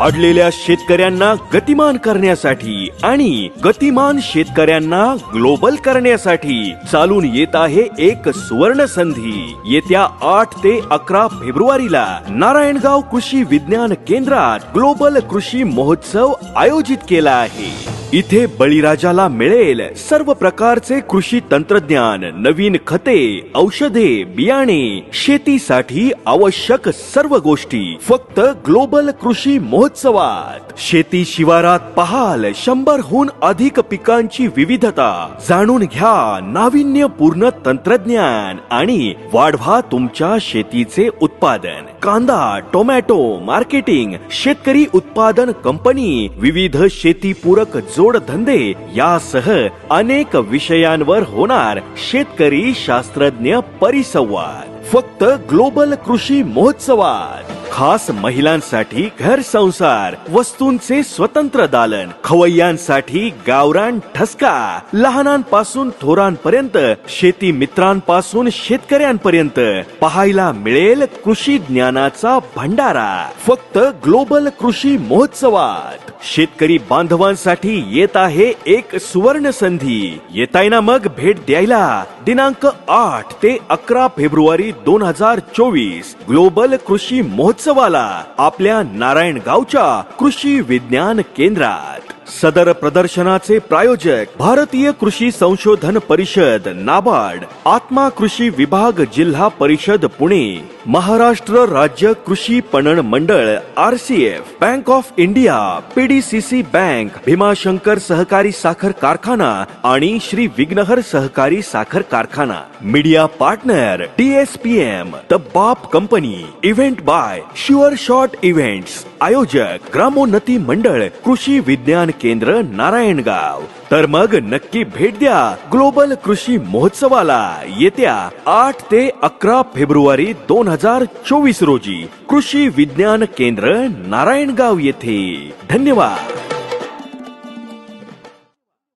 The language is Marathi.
अडलेल्या शेतकऱ्यांना गतिमान करण्यासाठी आणि गतिमान शेतकऱ्यांना ग्लोबल करण्यासाठी चालून येत आहे एक सुवर्ण संधी. येत्या आठ ते अकरा फेब्रुवारीला नारायणगाव कृषी विज्ञान केंद्रात ग्लोबल कृषी महोत्सव आयोजित केला आहे. इथे बळीराजाला मिळेल सर्व प्रकारचे कृषी तंत्रज्ञान नवीन खते औषधे बियाणे शेतीसाठी आवश्यक सर्व गोष्टी फक्त ग्लोबल कृषी महोत्सवात. शेती शिवारात पहाल शंभरहून अधिक पिकांची विविधता. जाणून घ्या नाविन्यपूर्ण तंत्रज्ञान आणि वाढवा तुमच्या शेतीचे उत्पादन. कांदा टोमॅटो मार्केटिंग शेतकरी उत्पादन कंपनी विविध शेतीपूरक जोडधंदे यासह अनेक विषयांवर होणार शेतकरी शास्त्रज्ञ परिसंवाद. फक्त ग्लोबल कृषी महोत्सवात. खास महिलांसाठी घर संसार वस्तूंचे स्वतंत्र दालन खवय्यांसाठी गावरान ठसका लहानांपासून थोरांपर्यंत शेती मित्रांपासून शेतकऱ्यांपर्यंत पाहायला मिळेल कृषी ज्ञानाचा भंडारा. फक्त ग्लोबल कृषी महोत्सवात. शेतकरी बांधवांसाठी येत आहे एक सुवर्ण संधी. येताय ना मग भेट द्यायला. दिनांक आठ ते अकरा फेब्रुवारी दोन हजार चोवीस. ग्लोबल कृषी महोत्सवाला आपल्या नारायणगावच्या कृषी विज्ञान केंद्रात. सदर प्रदर्शनाचे प्रायोजक भारतीय कृषी संशोधन परिषद नाबार्ड आत्मा कृषी विभाग जिल्हा परिषद पुणे महाराष्ट्र राज्य कृषी पणन मंडळ RCF bank of India PDCC bank Bhimashankar सहकारी साखर कारखाना आणि श्री विघ्नहर सहकारी साखर कारखाना. Media partner D S P M the Baap company event by sure shot events. आयोजक ग्रामोन्नती मंडळ कृषी विज्ञान केंद्र नारायणगाव. तर मग नक्की भेट द्या ग्लोबल कृषी महोत्सवाला येत्या आठ ते अकरा फेब्रुवारी दोन हजार चोवीस रोजी. कृषी विज्ञान केंद्र नारायणगाव येथे. धन्यवाद.